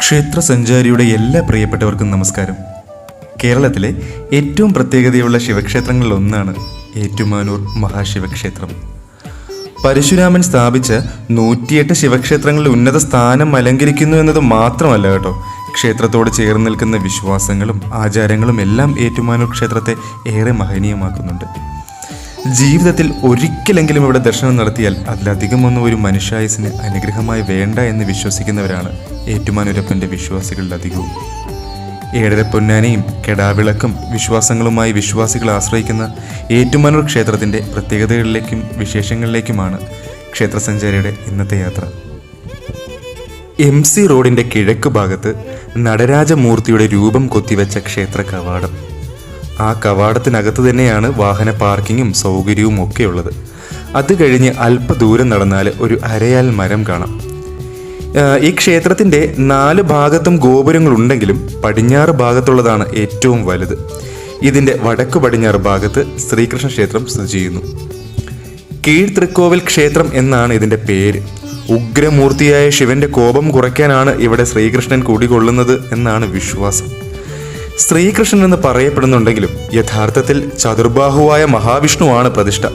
ക്ഷേത്ര സഞ്ചാരിയുടെ എല്ലാ പ്രിയപ്പെട്ടവർക്കും നമസ്കാരം. കേരളത്തിലെ ഏറ്റവും പ്രത്യേകതയുള്ള ശിവക്ഷേത്രങ്ങളിൽ ഒന്നാണ് ഏറ്റുമാനൂർ മഹാശിവക്ഷേത്രം. പരശുരാമൻ സ്ഥാപിച്ച നൂറ്റിയെട്ട് ശിവക്ഷേത്രങ്ങളിൽ ഉന്നത സ്ഥാനം അലങ്കരിക്കുന്നു എന്നത് മാത്രമല്ല കേട്ടോ. ക്ഷേത്രത്തോട് ചേർന്ന് നിൽക്കുന്ന വിശ്വാസങ്ങളും ആചാരങ്ങളും എല്ലാം ഏറ്റുമാനൂർ ക്ഷേത്രത്തെ ഏറെ മഹനീയമാക്കുന്നുണ്ട്. ജീവിതത്തിൽ ഒരിക്കലെങ്കിലും ഇവിടെ ദർശനം നടത്തിയാൽ അതിലധികം ഒന്നും ഒരു മനുഷ്യായുസിന് അനുഗ്രഹമായി വേണ്ട എന്ന് വിശ്വസിക്കുന്നവരാണ് ഏറ്റുമാനൂരപ്പന്റെ വിശ്വാസികളിൽ അധികവും. ഏഴര പൊന്നാനയും കെടാവിളക്കും വിശ്വാസങ്ങളുമായി വിശ്വാസികൾ ആശ്രയിക്കുന്ന ഏറ്റുമാനൂർ ക്ഷേത്രത്തിന്റെ പ്രത്യേകതകളിലേക്കും വിശേഷങ്ങളിലേക്കുമാണ് ക്ഷേത്രസഞ്ചാരിയുടെ ഇന്നത്തെ യാത്ര. എം സി റോഡിന്റെ കിഴക്ക് ഭാഗത്ത് നടരാജമൂർത്തിയുടെ രൂപം കൊത്തിവെച്ച ക്ഷേത്ര കവാടം ആ കവാടത്തിനകത്ത് തന്നെയാണ് വാഹന പാർക്കിങ്ങും സൗകര്യവും ഒക്കെ ഉള്ളത് അത് കഴിഞ്ഞ് അല്പദൂരം നടന്നാൽ ഒരു അരയാൽ മരം കാണാം. ഈ ക്ഷേത്രത്തിന്റെ നാല് ഭാഗത്തും ഗോപുരങ്ങളുണ്ടെങ്കിലും പടിഞ്ഞാറ് ഭാഗത്തുള്ളതാണ് ഏറ്റവും വലുത്. ഇതിന്റെ വടക്ക് പടിഞ്ഞാറ് ഭാഗത്ത് ശ്രീകൃഷ്ണ ക്ഷേത്രം സ്ഥിതി ചെയ്യുന്നു. കീഴ് തൃക്കോവിൽ ക്ഷേത്രം എന്നാണ് ഇതിന്റെ പേര്. ഉഗ്രമൂർത്തിയായ ശിവന്റെ കോപം കുറയ്ക്കാനാണ് ഇവിടെ ശ്രീകൃഷ്ണൻ കുടികൊള്ളുന്നത് എന്നാണ് വിശ്വാസം. ശ്രീകൃഷ്ണൻ എന്ന് പറയപ്പെടുന്നുണ്ടെങ്കിലും യഥാർത്ഥത്തിൽ ചതുർബാഹുവായ മഹാവിഷ്ണുവാണ് പ്രതിഷ്ഠ.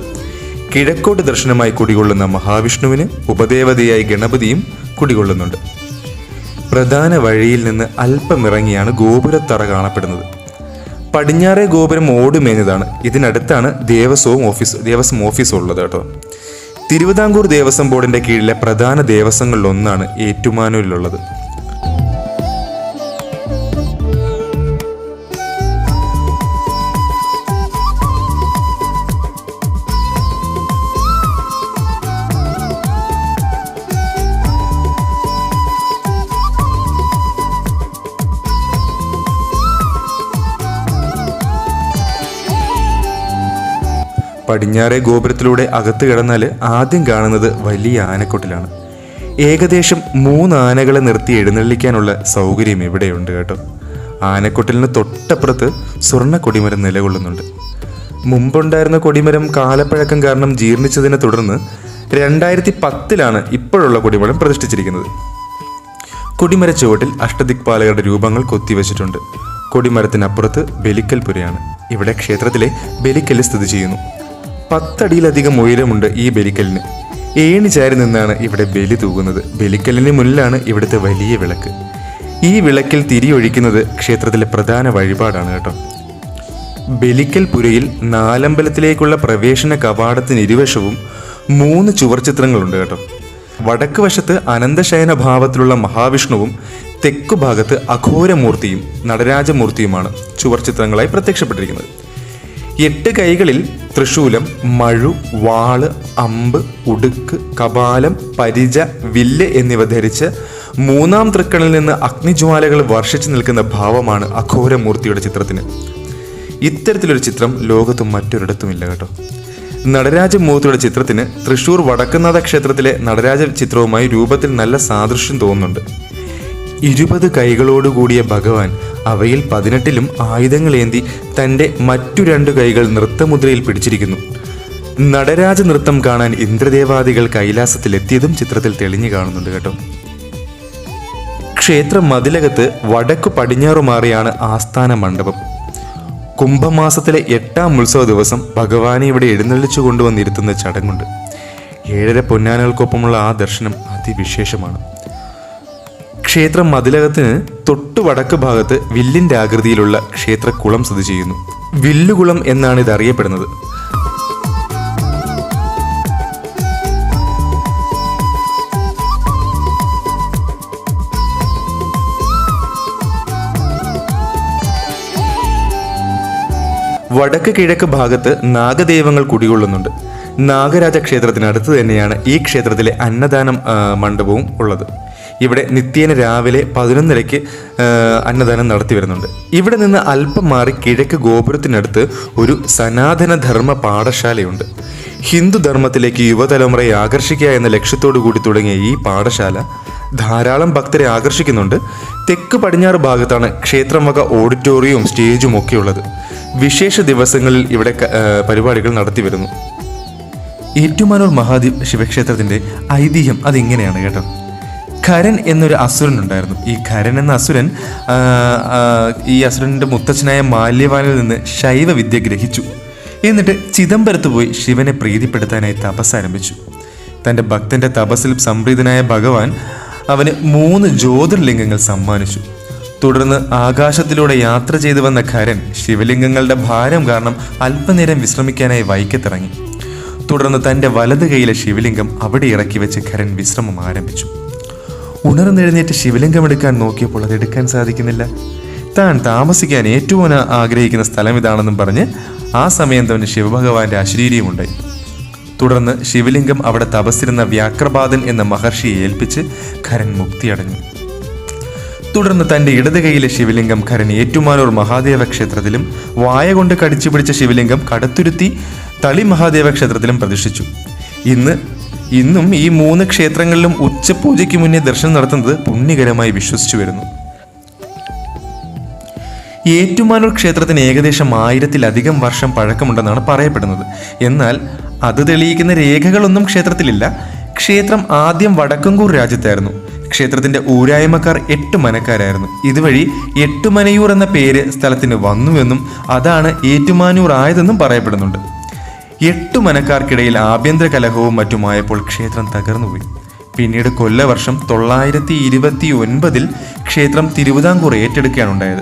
കിഴക്കോട്ട് ദർശനമായി കുടികൊള്ളുന്ന മഹാവിഷ്ണുവിന് ഉപദേവതയായി ഗണപതിയും കുടികൊള്ളുന്നുണ്ട്. പ്രധാന വഴിയിൽ നിന്ന് അല്പമിറങ്ങിയാണ് ഗോപുരത്തറ കാണപ്പെടുന്നത്. പടിഞ്ഞാറേ ഗോപുരം ഓടുമേഞ്ഞതാണ്. ഇതിനടുത്താണ് ദേവസ്വവും ഓഫീസ് ദേവസ്വം ഓഫീസ് ഉള്ളത് കേട്ടോ. തിരുവിതാംകൂർ ദേവസ്വം ബോർഡിന്റെ കീഴിലെ പ്രധാന ദേവസ്വങ്ങളിലൊന്നാണ് ഏറ്റുമാനൂരിലുള്ളത്. പടിഞ്ഞാറേ ഗോപുരത്തിലൂടെ അകത്ത് കിടന്നാൽ ആദ്യം കാണുന്നത് വലിയ ആനക്കൊട്ടിലാണ്. ഏകദേശം മൂന്ന് ആനകളെ നിർത്തി എഴുന്നള്ളിക്കാനുള്ള സൗകര്യം ഇവിടെയുണ്ട് കേട്ടോ. ആനക്കൊട്ടിലിന് തൊട്ടപ്പുറത്ത് സ്വർണ കൊടിമരം നിലകൊള്ളുന്നുണ്ട്. മുമ്പുണ്ടായിരുന്ന കൊടിമരം കാലപ്പഴക്കം കാരണം ജീർണിച്ചതിനെ തുടർന്ന് രണ്ടായിരത്തി പത്തിലാണ് ഇപ്പോഴുള്ള കൊടിമരം പ്രതിഷ്ഠിച്ചിരിക്കുന്നത്. കൊടിമര ചുവട്ടിൽ അഷ്ടദിക്പാലകരുടെ രൂപങ്ങൾ കൊത്തിവെച്ചിട്ടുണ്ട്. കൊടിമരത്തിനപ്പുറത്ത് ബലിക്കൽ പുരയാണ്. ഇവിടെ ക്ഷേത്രത്തിലെ ബലിക്കൽ സ്ഥിതി ചെയ്യുന്നു. പത്തടിയിലധികം ഉയരമുണ്ട് ഈ ബലിക്കലിന് ഏണി ചാരി നിന്നാണ് ഇവിടെ ബലി തൂകുന്നത്. ബലിക്കലിന് മുന്നിലാണ് ഇവിടുത്തെ വലിയ വിളക്ക്. ഈ വിളക്കിൽ തിരിയൊഴിക്കുന്നത് ക്ഷേത്രത്തിലെ പ്രധാന വഴിപാടാണ് കേട്ടോ. ബലിക്കൽ പുരയിൽ നാലമ്പലത്തിലേക്കുള്ള പ്രവേശന കവാടത്തിന് ഇരുവശവും മൂന്ന് ചുവർ ചിത്രങ്ങളുണ്ട് കേട്ടോ. വടക്ക് വശത്ത് അനന്തശയന ഭാവത്തിലുള്ള മഹാവിഷ്ണുവും തെക്കു ഭാഗത്ത് അഘോരമൂർത്തിയും നടരാജമൂർത്തിയുമാണ് ചുവർ ചിത്രങ്ങളായി പ്രത്യക്ഷപ്പെട്ടിരിക്കുന്നത്. എട്ട് കൈകളിൽ തൃശൂലം മഴു വാൾ അമ്പ് ഉടുക്ക് കപാലം പരിച വില്ല് എന്നിവ ധരിച്ച് മൂന്നാം തൃക്കണിൽ നിന്ന് അഗ്നിജ്വാലകൾ വർഷിച്ചു നിൽക്കുന്ന ഭാവമാണ് അഘോരമൂർത്തിയുടെ ചിത്രത്തിന്. ഇത്തരത്തിലൊരു ചിത്രം ലോകത്തും മറ്റൊരിടത്തുമില്ല കേട്ടോ. നടരാജമൂർത്തിയുടെ ചിത്രത്തിന് തൃശൂർ വടക്കുന്നാഥ ക്ഷേത്രത്തിലെ നടരാജ ചിത്രവുമായി രൂപത്തിൽ നല്ല സാദൃശ്യം തോന്നുന്നുണ്ട്. ഇരുപത് കൈകളോടുകൂടിയ ഭഗവാൻ അവയിൽ പതിനെട്ടിലും ആയുധങ്ങളേന്തി തന്റെ മറ്റു രണ്ട് കൈകൾ നൃത്തമുദ്രയിൽ പിടിച്ചിരിക്കുന്നു. നടരാജ നൃത്തം കാണാൻ ഇന്ദ്രദേവാദികൾ കൈലാസത്തിലെത്തിയതും ചിത്രത്തിൽ തെളിഞ്ഞു കാണുന്നുണ്ട് കേട്ടോ. ക്ഷേത്ര മതിലകത്ത് വടക്കു പടിഞ്ഞാറു മാറിയാണ് ആസ്ഥാന മണ്ഡപം. കുംഭമാസത്തിലെ എട്ടാം ഉത്സവ ദിവസം ഭഗവാനെ ഇവിടെ എഴുന്നള്ളിച്ചു കൊണ്ടുവന്നിരുത്തുന്ന ചടങ്ങുണ്ട്. ഏഴര പൊന്നാനകൾക്കൊപ്പമുള്ള ആ ദർശനം അതിവിശേഷമാണ്. ക്ഷേത്ര മതിലകത്തിന് തൊട്ടു വടക്ക് ഭാഗത്ത് വില്ലിന്റെ ആകൃതിയിലുള്ള ക്ഷേത്രക്കുളം സ്ഥിതി ചെയ്യുന്നു. വില്ലുകുളം എന്നാണ് ഇത് അറിയപ്പെടുന്നത് വടക്ക് കിഴക്ക് ഭാഗത്ത് നാഗദേവങ്ങൾ കുടികൊള്ളുന്നുണ്ട്. നാഗരാജ ക്ഷേത്രത്തിനടുത്ത് തന്നെയാണ് ഈ ക്ഷേത്രത്തിലെ അന്നദാനം മണ്ഡപവും ഉള്ളത്. ഇവിടെ നിത്യേന രാവിലെ പതിനൊന്നരയ്ക്ക് അന്നദാനം നടത്തി വരുന്നുണ്ട്. ഇവിടെ നിന്ന് അല്പം മാറി കിഴക്ക് ഗോപുരത്തിനടുത്ത് ഒരു സനാതനധർമ്മ പാഠശാലയുണ്ട്. ഹിന്ദുധർമ്മത്തിലേക്ക് യുവതലമുറയെ ആകർഷിക്കുക എന്ന ലക്ഷ്യത്തോടു കൂടി തുടങ്ങിയ ഈ പാഠശാല ധാരാളം ഭക്തരെ ആകർഷിക്കുന്നുണ്ട്. തെക്ക് പടിഞ്ഞാറ് ഭാഗത്താണ് ക്ഷേത്രം വക ഓഡിറ്റോറിയവും സ്റ്റേജും ഒക്കെ ഉള്ളത് വിശേഷ ദിവസങ്ങളിൽ ഇവിടെ പരിപാടികൾ നടത്തി വരുന്നു. ഏറ്റുമാനൂർ മഹാദേവ് ശിവക്ഷേത്രത്തിന്റെ ഐതിഹ്യം അതിങ്ങനെയാണ് കേട്ടോ. ഖരൻ എന്നൊരു അസുരൻ ഉണ്ടായിരുന്നു. ഈ ഖരൻ എന്ന അസുരൻ ഈ അസുരന്റെ മുത്തച്ഛനായ മാല്യവാനിൽ നിന്ന് ശൈവ വിദ്യ ഗ്രഹിച്ചു. എന്നിട്ട് ചിദംബരത്ത് പോയി ശിവനെ പ്രീതിപ്പെടുത്താനായി തപസ് ആരംഭിച്ചു. തന്റെ ഭക്തന്റെ തപസ്സിൽ സംപ്രീതനായ ഭഗവാൻ അവന് മൂന്ന് ജ്യോതിർലിംഗങ്ങൾ സമ്മാനിച്ചു. തുടർന്ന് ആകാശത്തിലൂടെ യാത്ര ചെയ്തു വന്ന ഖരൻ ശിവലിംഗങ്ങളുടെ ഭാരം കാരണം അല്പനേരം വിശ്രമിക്കാനായി വൈക്കത്തിറങ്ങി. തുടർന്ന് തന്റെ വലത് കൈയിലെ ശിവലിംഗം അവിടെ ഇറക്കി വെച്ച് ഖരൻ വിശ്രമം ആരംഭിച്ചു. ഉണർന്നെഴുന്നേറ്റ് ശിവലിംഗം എടുക്കാൻ നോക്കിയപ്പോൾ അത് എടുക്കാൻ സാധിക്കുന്നില്ല. താൻ താമസിക്കാൻ ഏറ്റവും ആഗ്രഹിക്കുന്ന സ്ഥലം ഇതാണെന്നും പറഞ്ഞ് ആ സമയം തന്നെ ശിവഭഗവാന്റെ അശരീരിയുമുണ്ടായി തുടർന്ന് ശിവലിംഗം അവിടെ തപസ്സിരുന്ന വ്യാക്രപാദൻ എന്ന മഹർഷിയെ ഏൽപ്പിച്ച് ഖരൻ മുക്തിയടഞ്ഞു. തുടർന്ന് തന്റെ ഇടത് കൈയിലെ ശിവലിംഗം ഖരൻ ഏറ്റുമാനൂർ മഹാദേവ ക്ഷേത്രത്തിലും വായ കൊണ്ട് കടിച്ചു പിടിച്ച ശിവലിംഗം കടത്തുരുത്തി തളി മഹാദേവ ക്ഷേത്രത്തിലും പ്രതിഷ്ഠിച്ചു. ഇന്ന് ഇന്നും ഈ മൂന്ന് ക്ഷേത്രങ്ങളിലും ഉച്ചപൂജയ്ക്ക് മുന്നേ ദർശനം നടത്തുന്നത് പുണ്യകരമായി വിശ്വസിച്ചു വരുന്നു. ഏറ്റുമാനൂർ ക്ഷേത്രത്തിന് ഏകദേശം ആയിരത്തിലധികം വർഷം പഴക്കമുണ്ടെന്നാണ് പറയപ്പെടുന്നത്. എന്നാൽ അത് തെളിയിക്കുന്ന രേഖകളൊന്നും ക്ഷേത്രത്തിലില്ല. ക്ഷേത്രം ആദ്യം വടക്കങ്കൂർ രാജ്യത്തായിരുന്നു. ക്ഷേത്രത്തിന്റെ ഊരായ്മക്കാർ എട്ട് മനക്കാരായിരുന്നു. ഇതുവഴി എട്ടുമനയൂർ എന്ന പേര് സ്ഥലത്തിന് വന്നുവെന്നും അതാണ് ഏറ്റുമാനൂർ ആയതെന്നും പറയപ്പെടുന്നുണ്ട്. എട്ടു മനക്കാർക്കിടയിൽ ആഭ്യന്തര കലഹവും മറ്റുമായപ്പോൾ ക്ഷേത്രം തകർന്നുപോയി. പിന്നീട് കൊല്ലവർഷം തൊള്ളായിരത്തി ഇരുപത്തി ഒൻപതിൽ ക്ഷേത്രം തിരുവിതാംകൂർ ഏറ്റെടുക്കുകയാണ് ഉണ്ടായത്.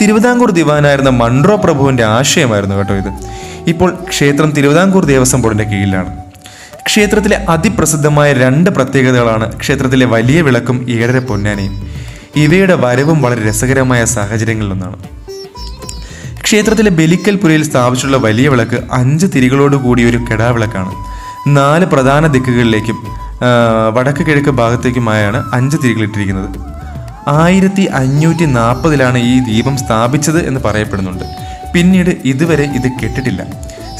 തിരുവിതാംകൂർ ദിവാനായിരുന്ന മൺട്രോ പ്രഭുവിന്റെ ആശയമായിരുന്നു കേട്ടോ ഇത്. ഇപ്പോൾ ക്ഷേത്രം തിരുവിതാംകൂർ ദേവസ്വം ബോർഡിന്റെ കീഴിലാണ്. ക്ഷേത്രത്തിലെ അതിപ്രസിദ്ധമായ രണ്ട് പ്രത്യേകതകളാണ് ക്ഷേത്രത്തിലെ വലിയ വിളക്കും ഏഴര പൊന്നാനയും. ഇവയുടെ വരവും വളരെ രസകരമായ സാഹചര്യങ്ങളിലൊന്നാണ്. ക്ഷേത്രത്തിലെ ബലിക്കൽ പുരയിൽ സ്ഥാപിച്ചിട്ടുള്ള വലിയ വിളക്ക് അഞ്ച് തിരികളോട് കൂടിയ ഒരു കെടാവിളക്കാണ് നാല് പ്രധാന ദിക്കുകളിലേക്കും വടക്ക് കിഴക്ക് ഭാഗത്തേക്കുമായാണ് അഞ്ച് തിരികളിട്ടിരിക്കുന്നത് ആയിരത്തി അഞ്ഞൂറ്റി നാൽപ്പതിലാണ് ഈ ദീപം സ്ഥാപിച്ചത് എന്ന് പറയപ്പെടുന്നുണ്ട്. പിന്നീട് ഇതുവരെ ഇത് കെട്ടിട്ടില്ല.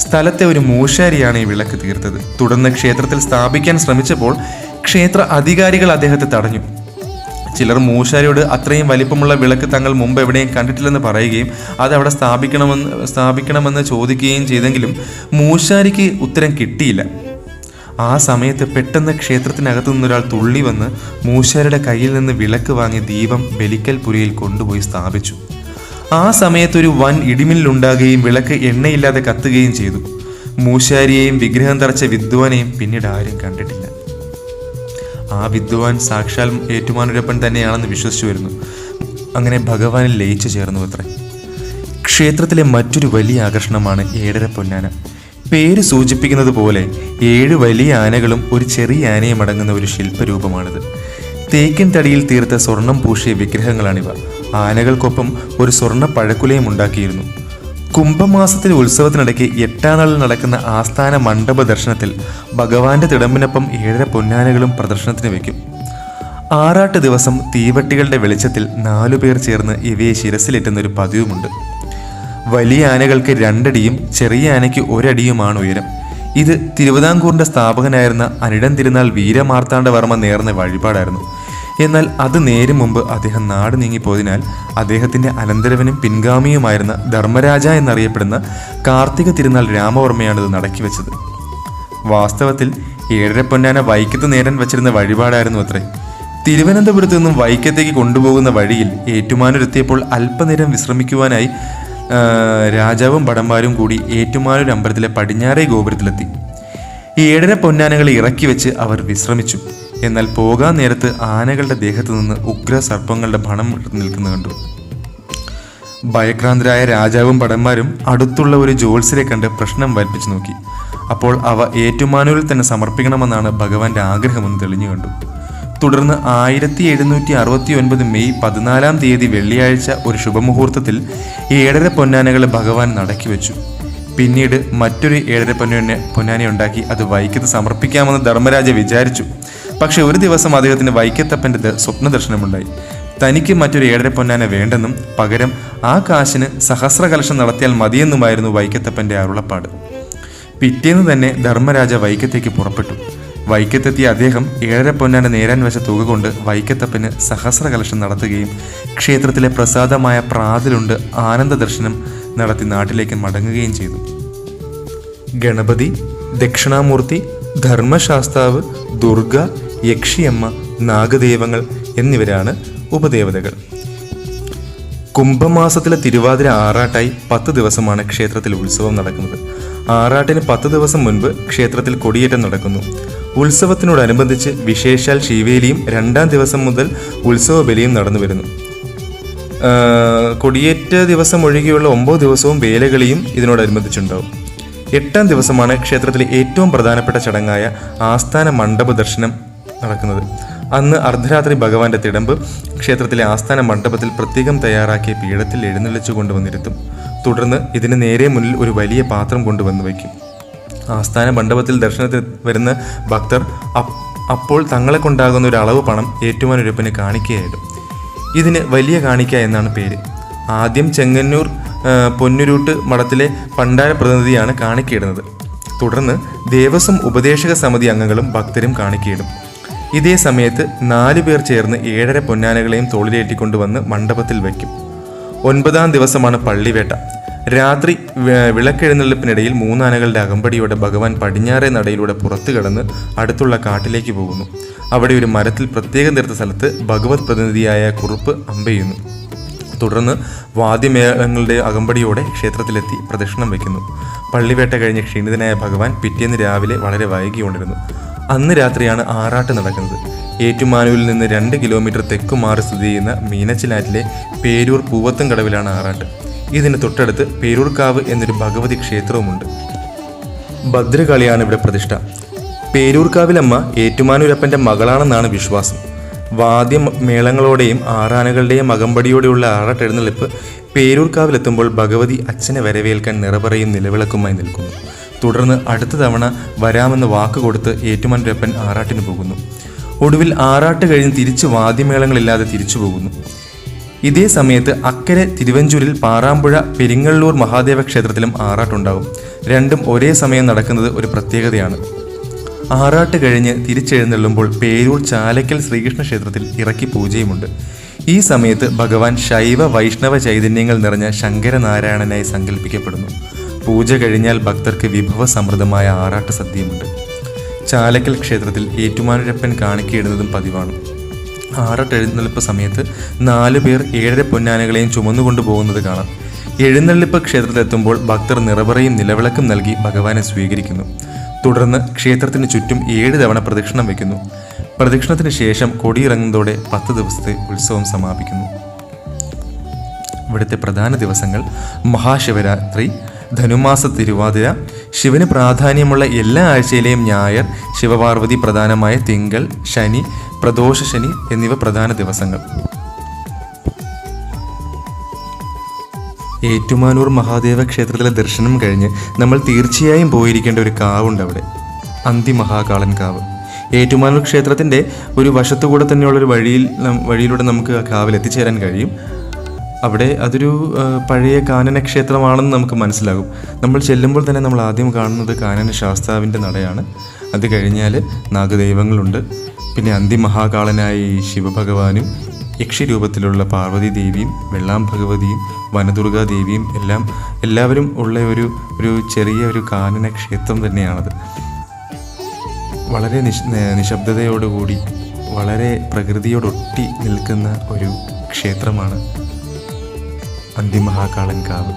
സ്ഥലത്തെ ഒരു മൂശാരിയാണ് ഈ വിളക്ക് തീർത്തത്. തുടർന്ന് ക്ഷേത്രത്തിൽ സ്ഥാപിക്കാൻ ശ്രമിച്ചപ്പോൾ ക്ഷേത്ര അധികാരികൾ അദ്ദേഹത്തെ തടഞ്ഞു. ചിലർ മൂശാരിയോട് അത്രയും വലിപ്പമുള്ള വിളക്ക് തങ്ങൾ മുമ്പ് എവിടെയും കണ്ടിട്ടില്ലെന്ന് പറയുകയും അത് അവിടെ സ്ഥാപിക്കണമെന്ന് സ്ഥാപിക്കണമെന്ന് ചോദിക്കുകയും ചെയ്തെങ്കിലും മൂശാരിക്ക് ഉത്തരം കിട്ടിയില്ല. ആ സമയത്ത് പെട്ടെന്ന് ക്ഷേത്രത്തിനകത്തു നിന്നൊരാൾ തുള്ളി വന്ന് മൂശാരിയുടെ കയ്യിൽ നിന്ന് വിളക്ക് വാങ്ങി ദീപം ബലിക്കൽ പുരയിൽ കൊണ്ടുപോയി സ്ഥാപിച്ചു. ആ സമയത്തൊരു വൻ ഇടിമിന്നലുണ്ടാകുകയും വിളക്ക് എണ്ണയില്ലാതെ കത്തുകയും ചെയ്തു. മൂശാരിയെയും വിഗ്രഹം തറച്ച വിദ്വാനെയും പിന്നീട് ആരും കണ്ടിട്ടില്ല. ആ വിദ്വാൻ സാക്ഷാൽ ഏറ്റുമാനൂരപ്പൻ തന്നെയാണെന്ന് വിശ്വസിച്ചു വരുന്നു അങ്ങനെ ഭഗവാനിൽ ലയിച്ചു ചേർന്നു അത്രേ ക്ഷേത്രത്തിലെ മറ്റൊരു വലിയ ആകർഷണമാണ് ഏഴര പൊന്നാന. പേര് സൂചിപ്പിക്കുന്നത് പോലെ ഏഴ് വലിയ ആനകളും ഒരു ചെറിയ ആനയും അടങ്ങുന്ന ഒരു ശില്പരൂപമാണിത്. തേക്കിൻ തടിയിൽ തീർത്ത സ്വർണം പൂശിയ വിഗ്രഹങ്ങളാണിവ. ആനകൾക്കൊപ്പം ഒരു സ്വർണ പഴക്കുലയും ഉണ്ടാക്കിയിരുന്നു. കുംഭമാസത്തിലെ ഉത്സവത്തിനിടയ്ക്ക് എട്ടാം നാളിൽ നടക്കുന്ന ആസ്ഥാന മണ്ഡപ ദർശനത്തിൽ ഭഗവാന്റെ തിടമ്പിനൊപ്പം ഏഴര പൊന്നാനകളും പ്രദർശനത്തിന് വയ്ക്കും. ആറാട്ട് ദിവസം തീവട്ടികളുടെ വെളിച്ചത്തിൽ നാലുപേർ ചേർന്ന് ഇവയെ ശിരസിലേറ്റുന്ന ഒരു പതിവുമുണ്ട്. വലിയ ആനകൾക്ക് രണ്ടടിയും ചെറിയ ആനയ്ക്ക് ഒരടിയുമാണ് ഉയരം. ഇത് തിരുവിതാംകൂറിന്റെ സ്ഥാപകനായിരുന്ന അനിടം തിരുനാൾ വീരമാർത്താണ്ഡവർമ്മ നേർന്ന വഴിപാടായിരുന്നു. എന്നാൽ അത് നേരെ മുമ്പ് അദ്ദേഹം നാട് നീങ്ങിപ്പോയതിനാൽ അദ്ദേഹത്തിന്റെ അനന്തരവനും പിൻഗാമിയുമായിരുന്ന ധർമ്മരാജ എന്നറിയപ്പെടുന്ന കാർത്തിക തിരുനാൾ രാമവർമ്മയാണിത് നടക്കി വെച്ചത് വാസ്തവത്തിൽ ഏഴര പൊന്നാന വൈക്കത്ത് നേരൻ വച്ചിരുന്ന വഴിപാടായിരുന്നു അത്രേ. തിരുവനന്തപുരത്ത് നിന്നും വൈക്കത്തേക്ക് കൊണ്ടുപോകുന്ന വഴിയിൽ ഏറ്റുമാനൂരെത്തിയപ്പോൾ അല്പനേരം വിശ്രമിക്കുവാനായി രാജാവും ഭടന്മാരും കൂടി ഏറ്റുമാനൂർ അമ്പലത്തിലെ പടിഞ്ഞാറേ ഗോപുരത്തിലെത്തി. ഏഴര പൊന്നാനകളെ ഇറക്കി വെച്ച് അവർ വിശ്രമിച്ചു. എന്നാൽ പോകാൻ നേരത്ത് ആനകളുടെ ദേഹത്തു നിന്ന് ഉഗ്ര സർപ്പങ്ങളുടെ ഭണം നിൽക്കുന്നത് കണ്ടു. ഭയക്രാന്തരായ രാജാവും ഭടന്മാരും അടുത്തുള്ള ഒരു ജോത്സ്യരെ കണ്ട് പ്രശ്നം വലിപ്പിച്ചു നോക്കി. അപ്പോൾ അവ ഏറ്റുമാനൂരിൽ തന്നെ സമർപ്പിക്കണമെന്നാണ് ഭഗവാന്റെ ആഗ്രഹമെന്ന് തെളിഞ്ഞു കണ്ടു. തുടർന്ന് ആയിരത്തി എഴുന്നൂറ്റി അറുപത്തി ഒൻപത് മെയ് പതിനാലാം തീയതി വെള്ളിയാഴ്ച ഒരു ശുഭമുഹൂർത്തത്തിൽ ഏഴര പൊന്നാനകളെ ഭഗവാൻ നടക്കി വെച്ചു. പിന്നീട് മറ്റൊരു ഏഴര പൊന്നാനെ പൊന്നാനെ ഉണ്ടാക്കി അത് വൈക്കത്ത് സമർപ്പിക്കാമെന്ന് ധർമ്മരാജ വിചാരിച്ചു. പക്ഷെ ഒരു ദിവസം അദ്ദേഹത്തിന് വൈക്കത്തപ്പന്റെ സ്വപ്ന ദർശനമുണ്ടായി തനിക്ക് മറ്റൊരു ഏഴര പൊന്നാന വേണ്ടെന്നും പകരം ആ കാശിന് സഹസ്രകലശം നടത്തിയാൽ മതിയെന്നുമായിരുന്നു വൈക്കത്തപ്പന്റെ അരുളപ്പാട്. പിറ്റേന്ന് തന്നെ ധർമ്മരാജ വൈക്കത്തേക്ക് പുറപ്പെട്ടു. വൈക്കത്തെത്തിയ അദ്ദേഹം ഏഴര പൊന്നാന നേരാൻ വെച്ച തുക കൊണ്ട് വൈക്കത്തപ്പന് സഹസ്രകലശം നടത്തുകയും ക്ഷേത്രത്തിലെ പ്രസാദമായ പ്രാതിലുണ്ട് ആനന്ദ ദർശനം നടത്തി നാട്ടിലേക്ക് മടങ്ങുകയും ചെയ്തു. ഗണപതി ദക്ഷിണാമൂർത്തി ധർമ്മശാസ്താവ് ദുർഗ യക്ഷിയമ്മ നാഗദേവങ്ങൾ എന്നിവരാണ് ഉപദേവതകൾ. കുംഭമാസത്തിലെ തിരുവാതിര ആറാട്ടായി പത്ത് ദിവസമാണ് ക്ഷേത്രത്തിൽ ഉത്സവം നടക്കുന്നത്. ആറാട്ടിന് പത്ത് ദിവസം മുൻപ് ക്ഷേത്രത്തിൽ കൊടിയേറ്റം നടക്കുന്നു. ഉത്സവത്തിനോടനുബന്ധിച്ച് വിശേഷാൽ ശിവേലിയും രണ്ടാം ദിവസം മുതൽ ഉത്സവ ബലിയും നടന്നു വരുന്നു. കൊടിയേറ്റ ദിവസം ഒഴികെയുള്ള ഒമ്പത് ദിവസവും വേലകളിയും ഇതിനോടനുബന്ധിച്ചുണ്ടാവും. എട്ടാം ദിവസമാണ് ക്ഷേത്രത്തിലെ ഏറ്റവും പ്രധാനപ്പെട്ട ചടങ്ങായ ആസ്ഥാന മണ്ഡപ ദർശനം നടക്കുന്നത്. അന്ന് അർദ്ധരാത്രി ഭഗവാന്റെ തിടമ്പ് ക്ഷേത്രത്തിലെ ആസ്ഥാന മണ്ഡപത്തിൽ പ്രത്യേകം തയ്യാറാക്കിയ പീഠത്തിൽ എഴുന്നള്ളിച്ചു കൊണ്ടുവന്നിരുത്തും. തുടർന്ന് ഇതിന് നേരെ മുന്നിൽ ഒരു വലിയ പാത്രം കൊണ്ടുവന്ന് വയ്ക്കും. ആസ്ഥാന മണ്ഡപത്തിൽ ദർശനത്തിന് വരുന്ന ഭക്തർ അപ്പോൾ തങ്ങളെ കൊണ്ടാകുന്ന ഒരു അളവ് പണം ഏറ്റുമാനൊരുപ്പന് കാണിക്കുകയായിരുന്നു ഇതിന് വലിയ കാണിക്ക എന്നാണ് പേര്. ആദ്യം ചെങ്ങന്നൂർ പൊന്നുരൂട്ട് മഠത്തിലെ പണ്ടാര പ്രതിനിധിയാണ് കാണിക്കയിടുന്നത്. തുടർന്ന് ദേവസ്വം ഉപദേശക സമിതി അംഗങ്ങളും ഭക്തരും കാണിക്കയിടും. ഇതേ സമയത്ത് നാലു പേർ ചേർന്ന് ഏഴര പൊന്നാനകളെയും തോളിലേറ്റിക്കൊണ്ടുവന്ന് മണ്ഡപത്തിൽ വയ്ക്കും. ഒൻപതാം ദിവസമാണ് പള്ളിവേട്ട. രാത്രി വിളക്കെഴുന്നള്ളിപ്പിനിടയിൽ മൂന്നാനകളുടെ അകമ്പടിയോടെ ഭഗവാൻ പടിഞ്ഞാറേ നടയിലൂടെ പുറത്തു കടന്ന് അടുത്തുള്ള കാട്ടിലേക്ക് പോകുന്നു. അവിടെ ഒരു മരത്തിൽ പ്രത്യേകം തീർത്ത സ്ഥലത്ത് ഭഗവത് പ്രതിനിധിയായ കുറുപ്പ് അമ്പെയ്യുന്നു. തുടർന്ന് വാദ്യമേളങ്ങളുടെ അകമ്പടിയോടെ ക്ഷേത്രത്തിലെത്തി പ്രദക്ഷിണം വയ്ക്കുന്നു. പള്ളിവേട്ട കഴിഞ്ഞ് ക്ഷീണിതനായ ഭഗവാൻ പിറ്റേന്ന് രാവിലെ വളരെ വൈകി കൊണ്ടിരുന്നു അന്ന് രാത്രിയാണ് ആറാട്ട് നടക്കുന്നത്. ഏറ്റുമാനൂരിൽ നിന്ന് രണ്ട് കിലോമീറ്റർ തെക്കു മാറി സ്ഥിതി ചെയ്യുന്ന മീനച്ചിലാറ്റിലെ പേരൂർ പൂവത്തും കടവിലാണ് ആറാട്ട്. ഇതിന് തൊട്ടടുത്ത് പേരൂർക്കാവ് എന്നൊരു ഭഗവതി ക്ഷേത്രവുമുണ്ട്. ഭദ്രകാളിയാണ് ഇവിടെ പ്രതിഷ്ഠ. പേരൂർക്കാവിലമ്മ ഏറ്റുമാനൂരപ്പന്റെ മകളാണെന്നാണ് വിശ്വാസം. വാദ്യ മേളങ്ങളോടെയും ആറാനകളുടെയും അകമ്പടിയോടെയുള്ള ആറാട്ടെഴുന്നള്ളിപ്പ് പേരൂർക്കാവിലെത്തുമ്പോൾ ഭഗവതി അച്ഛനെ വരവേൽക്കാൻ നിറപറയും നിലവിളക്കുമായി നിൽക്കുന്നു. തുടർന്ന് അടുത്ത തവണ വരാമെന്ന് വാക്ക് കൊടുത്ത് ഏറ്റുമാനൂരപ്പൻ ആറാട്ടിന് പോകുന്നു. ഒടുവിൽ ആറാട്ട് കഴിഞ്ഞ് തിരിച്ച് വാദ്യമേളങ്ങളില്ലാതെ തിരിച്ചു പോകുന്നു. ഇതേ സമയത്ത് അക്കരെ തിരുവഞ്ചൂരിൽ പാറാമ്പുഴ പെരിങ്ങള്ളൂർ മഹാദേവ ക്ഷേത്രത്തിലും ആറാട്ടുണ്ടാകും. രണ്ടും ഒരേ സമയം നടക്കുന്നത് ഒരു പ്രത്യേകതയാണ്. ആറാട്ട് കഴിഞ്ഞ് തിരിച്ചെഴുന്നള്ളുമ്പോൾ പേരൂർ ചാലക്കൽ ശ്രീകൃഷ്ണ ക്ഷേത്രത്തിൽ ഇറക്കി പൂജയുമുണ്ട്. ഈ സമയത്ത് ഭഗവാൻ ശൈവ വൈഷ്ണവ ചൈതന്യങ്ങൾ നിറഞ്ഞ ശങ്കരനാരായണനായി സങ്കല്പിക്കപ്പെടുന്നു. പൂജ കഴിഞ്ഞാൽ ഭക്തർക്ക് വിഭവസമൃദ്ധമായ ആറാട്ട് സദ്യയുമുണ്ട്. ചാലക്കൽ ക്ഷേത്രത്തിൽ ഏറ്റുമാനുരപ്പൻ കാണിക്കയിടുന്നതും പതിവാണ്. ആറാട്ട് എഴുന്നള്ളിപ്പ് സമയത്ത് നാലു പേർ ഏഴര പൊന്നാനകളെയും ചുമന്നുകൊണ്ടു പോകുന്നത് കാണാം. എഴുന്നള്ളിപ്പ് ക്ഷേത്രത്തിലെത്തുമ്പോൾ ഭക്തർ നിറവറയും നിലവിളക്കും നൽകി ഭഗവാനെ സ്വീകരിക്കുന്നു. തുടർന്ന് ക്ഷേത്രത്തിന് ചുറ്റും ഏഴ് തവണ പ്രദക്ഷിണം വയ്ക്കുന്നു പ്രദക്ഷിണത്തിന് ശേഷം കൊടിയിറങ്ങുന്നതോടെ പത്ത് ദിവസത്തെ ഉത്സവം സമാപിക്കുന്നു. ഇവിടുത്തെ പ്രധാന ദിവസങ്ങൾ മഹാശിവരാത്രി ധനുമാസ തിരുവാതിര ശിവന് പ്രാധാന്യമുള്ള എല്ലാ ആഴ്ചയിലെയും ഞായർ ശിവപാർവതി പ്രധാനമായ തിങ്കൾ ശനി പ്രദോഷ ശനി എന്നിവ പ്രധാന ദിവസങ്ങൾ. ഏറ്റുമാനൂർ മഹാദേവ ക്ഷേത്രത്തിലെ ദർശനം കഴിഞ്ഞ് നമ്മൾ തീർച്ചയായും പോയിരിക്കേണ്ട ഒരു കാവുണ്ട് അവിടെ. അന്തിമഹാകാളൻ കാവ്. ഏറ്റുമാനൂർ ക്ഷേത്രത്തിന്റെ ഒരു വശത്തുകൂടെ തന്നെയുള്ള ഒരു വഴിയിൽ വഴിയിലൂടെ നമുക്ക് ആ കാവിൽ എത്തിച്ചേരാൻ കഴിയും. അവിടെ അതൊരു പഴയ കാനന ക്ഷേത്രമാണെന്ന് നമുക്ക് മനസ്സിലാകും. നമ്മൾ ചെല്ലുമ്പോൾ തന്നെ നമ്മൾ ആദ്യം കാണുന്നത് കാനന ശാസ്താവിന്റെ നടയാണ്. അത് കഴിഞ്ഞാൽ നാഗദൈവങ്ങളുണ്ട്. പിന്നെ അന്തിമഹാകാളനായി ശിവഭഗവാനും യക്ഷിരൂപത്തിലുള്ള പാർവതി ദേവിയും വെള്ളാം ഭഗവതിയും വനദുർഗാ ദേവിയും എല്ലാം എല്ലാവരും ഉള്ള ഒരു ഒരു ചെറിയ ഒരു കാനന ക്ഷേത്രം തന്നെയാണത്. വളരെ നിശ് നിശബ്ദതയോടുകൂടി വളരെ പ്രകൃതിയോടൊട്ടി നിൽക്കുന്ന ഒരു ക്ഷേത്രമാണ് അന്തിമഹാകാളൻ കാവ്